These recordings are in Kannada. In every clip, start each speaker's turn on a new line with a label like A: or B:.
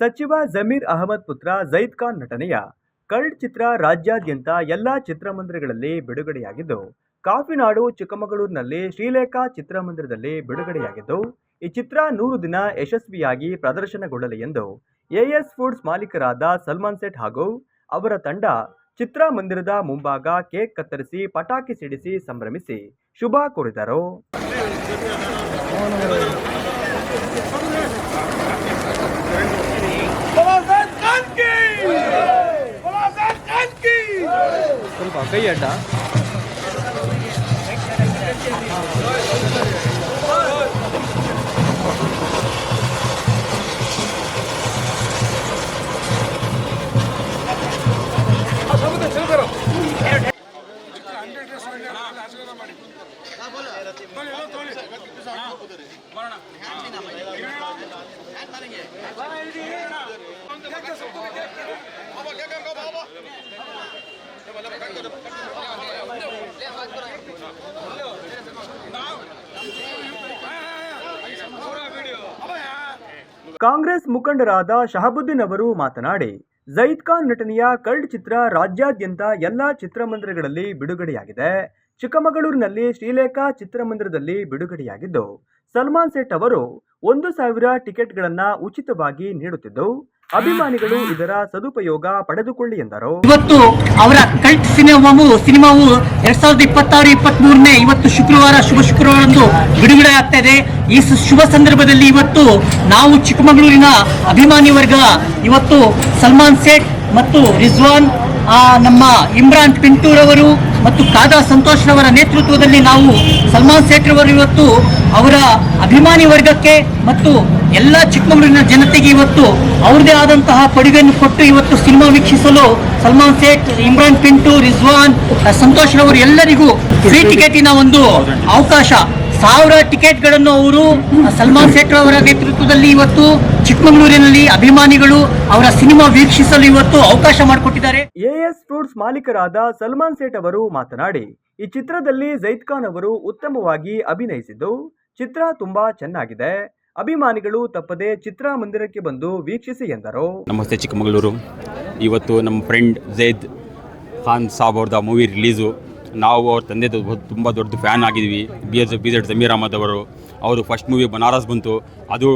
A: ಸಚಿವ ಜಮೀರ್ ಅಹಮದ್ ಪುತ್ರ ಜೈದ್ ಖಾನ್ ನಟನೆಯ ಕಲ್ಟ್ ಚಿತ್ರ ರಾಜ್ಯಾದ್ಯಂತ ಎಲ್ಲಾ ಚಿತ್ರಮಂದಿರಗಳಲ್ಲಿ ಬಿಡುಗಡೆಯಾಗಿದ್ದು, ಕಾಫಿನಾಡು, ಚಿಕ್ಕಮಗಳೂರಿನಲ್ಲಿ ಶ್ರೀಲೇಖಾ ಚಿತ್ರಮಂದಿರದಲ್ಲಿ ಬಿಡುಗಡೆಯಾಗಿದ್ದು, ಈ ಚಿತ್ರ ನೂರು ದಿನ ಯಶಸ್ವಿಯಾಗಿ ಪ್ರದರ್ಶನಗೊಳ್ಳಲಿ ಎಂದು ಎಎಸ್ ಫುಡ್ಸ್ ಮಾಲೀಕರಾದ ಸಲ್ಮಾನ್ ಸೇಠ್ ಹಾಗೂ ಅವರ ತಂಡ ಚಿತ್ರಮಂದಿರದ ಮುಂಭಾಗ ಕೇಕ್ ಕತ್ತರಿಸಿ, ಪಟಾಕಿ ಸಿಡಿಸಿ ಸಂಭ್ರಮಿಸಿ ಶುಭ ಕೋರಿದರು. ಸ್ವಲ್ಪ ಕೈ ಕಾಂಗ್ರೆಸ್ ಮುಖಂಡರಾದ ಶಹಬುದ್ದೀನ್ ಅವರು ಮಾತನಾಡಿ ಜೈದ್ ಖಾನ್ ನಟನೆಯ ಕಲ್ಡ್ ಚಿತ್ರ ರಾಜ್ಯಾದ್ಯಂತ ಎಲ್ಲಾ ಚಿತ್ರಮಂದಿರಗಳಲ್ಲಿ ಬಿಡುಗಡೆಯಾಗಿದೆ. ಚಿಕ್ಕಮಗಳೂರಿನಲ್ಲಿ ಶ್ರೀಲೇಖಾ ಚಿತ್ರಮಂದಿರದಲ್ಲಿ ಬಿಡುಗಡೆಯಾಗಿದ್ದು, ಸಲ್ಮಾನ್ ಸೇಠ್ ಅವರು ಒಂದು ಸಾವಿರ ಟಿಕೆಟ್ಗಳನ್ನು ಉಚಿತವಾಗಿ ನೀಡುತ್ತಿದ್ದು ಅಭಿಮಾನಿಗಳು ಇದರ ಸದುಪಯೋಗ ಪಡೆದುಕೊಳ್ಳಿ ಎಂದರು.
B: ಇವತ್ತು ಅವರ ಕಲ್ಟ್ ಸಿನಿಮಾವು ಸಿನಿಮಾವು ಎರಡ್ ಸಾವಿರದ ಇಪ್ಪತ್ತಾರು ಇಪ್ಪತ್ತ್ ಮೂರನೇ ಇವತ್ತು ಶುಕ್ರವಾರ ಶುಭ ಶುಕ್ರವಾರಂದು ಬಿಡುಗಡೆ ಆಗ್ತಾ ಇದೆ ಈ ಶುಭ ಸಂದರ್ಭದಲ್ಲಿ ಇವತ್ತು ನಾವು ಚಿಕ್ಕಮಗಳೂರಿನ ಅಭಿಮಾನಿ ವರ್ಗ ಇವತ್ತು ಸಲ್ಮಾನ್ ಸೇಠ್ ಮತ್ತು ರಿಜ್ವಾನ್ ಆ, ನಮ್ಮ ಇಮ್ರಾನ್ ಪಿಂಟೂರವರು ಮತ್ತು ಕಾದಾ ಸಂತೋಷ್ ರವರ ನೇತೃತ್ವದಲ್ಲಿ ನಾವು ಸಲ್ಮಾನ್ ಸೇಠ್ ರವರು ಇವತ್ತು ಅವರ ಅಭಿಮಾನಿ ವರ್ಗಕ್ಕೆ ಮತ್ತು ಎಲ್ಲ ಚಿಕ್ಕಮಗಳೂರಿನ ಜನತೆಗೆ ಇವತ್ತು ಅವ್ರದೇ ಆದಂತಹ ಕೊಡುಗೆಯನ್ನು ಕೊಟ್ಟು ಇವತ್ತು ಸಿನಿಮಾ ವೀಕ್ಷಿಸಲು ಸಲ್ಮಾನ್ ಸೇಠ್, ಇಮ್ರಾನ್ ಪಿಂಟು, ರಿಜ್ವಾನ್, ಸಂತೋಷ್ ರವರು ಎಲ್ಲರಿಗೂ ಫ್ರೀ ಟಿಕೆಟಿನ ಒಂದು ಅವಕಾಶ. ಸಾವಿರ ಟಿಕೆಟ್ಗಳನ್ನು ಅವರು ಸಲ್ಮಾನ್ ಸೇಠ್ ಅವರ ನೇತೃತ್ವದಲ್ಲಿ ಇವತ್ತು ಚಿಕ್ಕಮಗಳೂರಿನಲ್ಲಿ ಅಭಿಮಾನಿಗಳು ಅವರ ಸಿನಿಮಾ ವೀಕ್ಷಿಸಲು ಇವತ್ತು ಅವಕಾಶ ಮಾಡಿಕೊಟ್ಟಿದ್ದಾರೆ.
A: ಎಎಸ್ ಫ್ರೂಟ್ಸ್ ಮಾಲೀಕರಾದ ಸಲ್ಮಾನ್ ಸೇಠ್ ಅವರು ಮಾತನಾಡಿ, ಈ ಚಿತ್ರದಲ್ಲಿ ಜೈದ್ ಖಾನ್ ಅವರು ಉತ್ತಮವಾಗಿ ಅಭಿನಯಿಸಿದ್ದು, ಚಿತ್ರ ತುಂಬಾ ಚೆನ್ನಾಗಿದೆ. ಅಭಿಮಾನಿಗಳು ತಪ್ಪದೆ ಚಿತ್ರಮಂದಿರಕ್ಕೆ ಬಂದು ವೀಕ್ಷಿಸಿ ಎಂದರು.
C: ನಮಸ್ತೆ ಚಿಕ್ಕಮಗಳೂರು. ಇವತ್ತು ನಮ್ಮ ಫ್ರೆಂಡ್ ಜೈದ್ ಖಾನ್ ಸಾಬ್ ಅವ್ರದ ಮೂವಿ ರಿಲೀಸು ನಾವು ಅವ್ರ ತಂದೆ ತುಂಬ ದೊಡ್ಡ fan ಆಗಿದ್ವಿ. B S B Z Zameer Ahmed ಅವರು. ಅವರು ಫಸ್ಟ್ ಮೂವಿ ಬನಾರಸ್ ಬಂತು. ಅದು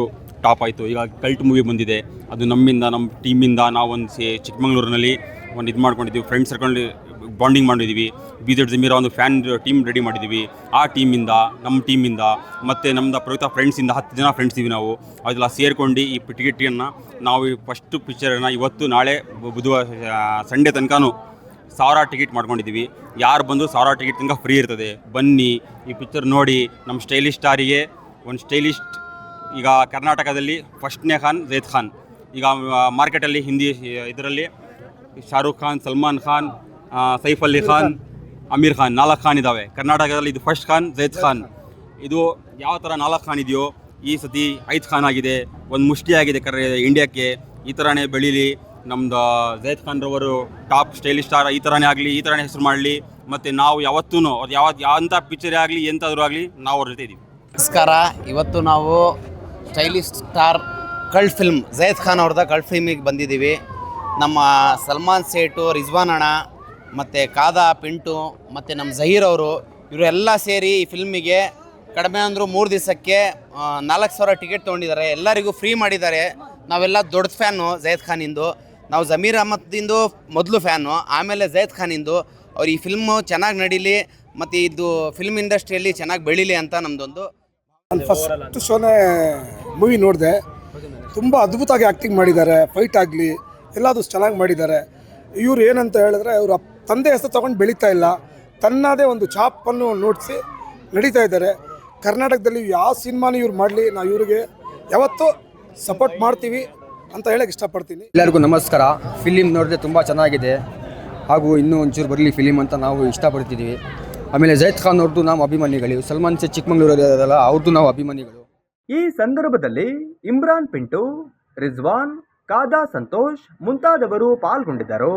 C: ಟಾಪ್ ಆಯಿತು. ಈಗ ಕಲ್ಟ್ ಮೂವಿ ಬಂದಿದೆ. ಅದು ನಮ್ಮಿಂದ ನಮ್ಮ ಟೀಮಿಂದ ನಾವೊಂದು ಸೇ ಚಿಕ್ಕಮಗಳೂರಿನಲ್ಲಿ ಒಂದು ಇದು ಮಾಡ್ಕೊಂಡಿದ್ದೀವಿ ಫ್ರೆಂಡ್ಸ್ ಸರ್ಕೊಂಡು ಬಾಂಡಿಂಗ್ ಮಾಡಿದ್ದೀವಿ ಬಿ ಜೆಡ್ ಜಮೀರ ಒಂದು ಫ್ಯಾನ್ ಟೀಮ್ ರೆಡಿ ಮಾಡಿದ್ದೀವಿ ಆ ಟೀಮಿಂದ ನಮ್ಮ ಟೀಮಿಂದ ಮತ್ತು ನಮ್ಮದು ಪ್ರಯುಕ್ತ ಫ್ರೆಂಡ್ಸಿಂದ ಹತ್ತು ಜನ ಫ್ರೆಂಡ್ಸ್ ಇದ್ದೀವಿ ನಾವು. ಅದೆಲ್ಲ ಸೇರಿಕೊಂಡು ಈ ಟಿಕೆಟನ್ನು ನಾವು ಈ ಫಸ್ಟು ಪಿಕ್ಚರನ್ನು ಇವತ್ತು, ನಾಳೆ ಬುಧವಾರ ಸಂಡೇ ತನಕನೂ ಸಾವಿರ ಟಿಕೆಟ್ ಮಾಡ್ಕೊಂಡಿದ್ದೀವಿ ಯಾರು ಬಂದು ಸಾವಿರ ಟಿಕೆಟ್ ತನಕ ಫ್ರೀ ಇರ್ತದೆ. ಬನ್ನಿ, ಈ ಪಿಕ್ಚರ್ ನೋಡಿ. ನಮ್ಮ ಸ್ಟೈಲಿಶ್ ಸ್ಟಾರಿಗೆ, ಒಂದು ಸ್ಟೈಲಿಸ್ಟ್ ಈಗ ಕರ್ನಾಟಕದಲ್ಲಿ ಫಸ್ಟ್ನೇ ಖಾನ್, ಜೈದ್ ಖಾನ್. ಈಗ ಮಾರ್ಕೆಟಲ್ಲಿ ಹಿಂದಿ, ಇದರಲ್ಲಿ ಶಾರುಖ್ ಖಾನ್, ಸಲ್ಮಾನ್ ಖಾನ್ ಸೈಫ್ ಅಲಿ ಖಾನ್ ಅಮೀರ್ ಖಾನ್ ನಾಲ್ಕು ಖಾನ್ ಇದ್ದಾವೆ ಕರ್ನಾಟಕದಲ್ಲಿ ಇದು ಫಸ್ಟ್ ಖಾನ್ ಜೈದ್ ಖಾನ್. ಇದು ಯಾವ ಥರ ನಾಲ್ಕು ಖಾನ್ ಇದೆಯೋ ಈ ಸತಿ ಐದು ಖಾನ್ ಆಗಿದೆ. ಒಂದು ಮುಷ್ಟಿ ಆಗಿದೆ ಕರ್ ಇಂಡಿಯಾಕ್ಕೆ ಈ ಥರನೇ ಬೆಳೀಲಿ. ನಮ್ದು ಜೈದ್ ಖಾನ್ ರವರು ಟಾಪ್ ಸ್ಟೈಲಿಶ್ ಸ್ಟಾರ್ ಈ ಥರನೇ ಆಗಲಿ ಈ ಥರನೇ ಹೆಸರು ಮಾಡಲಿ. ಮತ್ತು ನಾವು ಯಾವತ್ತೂ ಅದು ಯಾವ ಯಾವ ಪಿಕ್ಚರೇ ಆಗಲಿ ಎಂಥಾದರೂ ಆಗಲಿ ನಾವು ಅವ್ರ ಜೊತೆ ಇದ್ದೀವಿ
D: ನಮಸ್ಕಾರ. ಇವತ್ತು ನಾವು stylish star cult film Zaid Khan ಅವ್ರದ ಕಲ್ಟ್ ಫಿಲ್ಮಿಗೆ ಬಂದಿದ್ದೀವಿ. ನಮ್ಮ ಸಲ್ಮಾನ್ ಸೇಟು ರಿಜ್ವಾನ್ ಅಣ್ಣ ಮತ್ತು ಕಾದಾ ಪಿಂಟು, ಮತ್ತು ನಮ್ಮ ಜಹೀರ್ ಅವರು ಇವರೆಲ್ಲ ಸೇರಿ ಈ ಫಿಲ್ಮಿಗೆ ಕಡಿಮೆ ಅಂದರೂ ಮೂರು ದಿವಸಕ್ಕೆ ನಾಲ್ಕು ಸಾವಿರ ಟಿಕೆಟ್ ತೊಗೊಂಡಿದ್ದಾರೆ. ಎಲ್ಲರಿಗೂ ಫ್ರೀ ಮಾಡಿದ್ದಾರೆ. ನಾವೆಲ್ಲ ದೊಡ್ಡ ಫ್ಯಾನು ಜಯದ್ ಖಾನಿಂದು ನಾವು ಜಮೀರ್ ಅಹಮದಿಂದು ಮೊದಲು ಫ್ಯಾನು, ಆಮೇಲೆ ಜಯದ್ ಖಾನಿಂದು ಅವ್ರು ಈ ಫಿಲ್ಮು ಚೆನ್ನಾಗಿ ನಡೀಲಿ, ಮತ್ತು ಇದು ಫಿಲ್ಮ್ ಇಂಡಸ್ಟ್ರಿಯಲ್ಲಿ ಚೆನ್ನಾಗಿ ಬೆಳೀಲಿ ಅಂತ ನಮ್ಮದೊಂದು
E: ನಾನು ಫಸ್ಟ್ ಶೋನೇ ಮೂವಿ ನೋಡಿದೆ. ತುಂಬ ಅದ್ಭುತವಾಗಿ ಆ್ಯಕ್ಟಿಂಗ್ ಮಾಡಿದ್ದಾರೆ ಫೈಟ್ ಆಗಲಿ, ಎಲ್ಲದೂ ಚೆನ್ನಾಗಿ ಮಾಡಿದ್ದಾರೆ. ಇವ್ರು ಏನಂತ ಹೇಳಿದ್ರೆ, ಇವರು ತಂದೆ ಹೆಸರು ತಗೊಂಡು ಬೆಳೀತಾ ಇಲ್ಲ. ತನ್ನದೇ ಒಂದು ಛಾಪನ್ನು ನೋಡಿಸಿ ನಡೀತಾ ಇದ್ದಾರೆ. ಕರ್ನಾಟಕದಲ್ಲಿ ಯಾವ ಸಿನಿಮಾನ ಇವ್ರು ಮಾಡಲಿ ನಾವು ಇವ್ರಿಗೆ ಯಾವತ್ತೂ ಸಪೋರ್ಟ್ ಮಾಡ್ತೀವಿ ಅಂತ ಹೇಳಕ್ಕೆ ಇಷ್ಟಪಡ್ತೀನಿ.
F: ಎಲ್ಲರಿಗೂ ನಮಸ್ಕಾರ. ಫಿಲಿಮ್ ನೋಡಿದ್ರೆ ತುಂಬ ಚೆನ್ನಾಗಿದೆ. ಹಾಗೂ ಇನ್ನೂ ಒಂಚೂರು ಬರಲಿ ಫಿಲಿಮ್ ಅಂತ ನಾವು ಇಷ್ಟಪಡ್ತಿದ್ದೀವಿ ಆಮೇಲೆ ಜೈದ್ ಖಾನ್ ಅವ್ರದ್ದು ನಾವು ಅಭಿಮಾನಿಗಳು ಸಲ್ಮಾನ್ ಸೆ ಚಿಕ್ಕಮಂಗ್ಳೂರು ಅದಲ್ಲ ಅವ್ರದ್ದು ನಾವು ಅಭಿಮಾನಿಗಳು.
A: ಈ ಸಂದರ್ಭದಲ್ಲಿ ಇಮ್ರಾನ್ ಪಿಂಟು ರಿಜ್ವಾನ್ ಕಾದಾ ಸಂತೋಷ್ ಮುಂತಾದವರು ಪಾಲ್ಗೊಂಡಿದ್ದರು.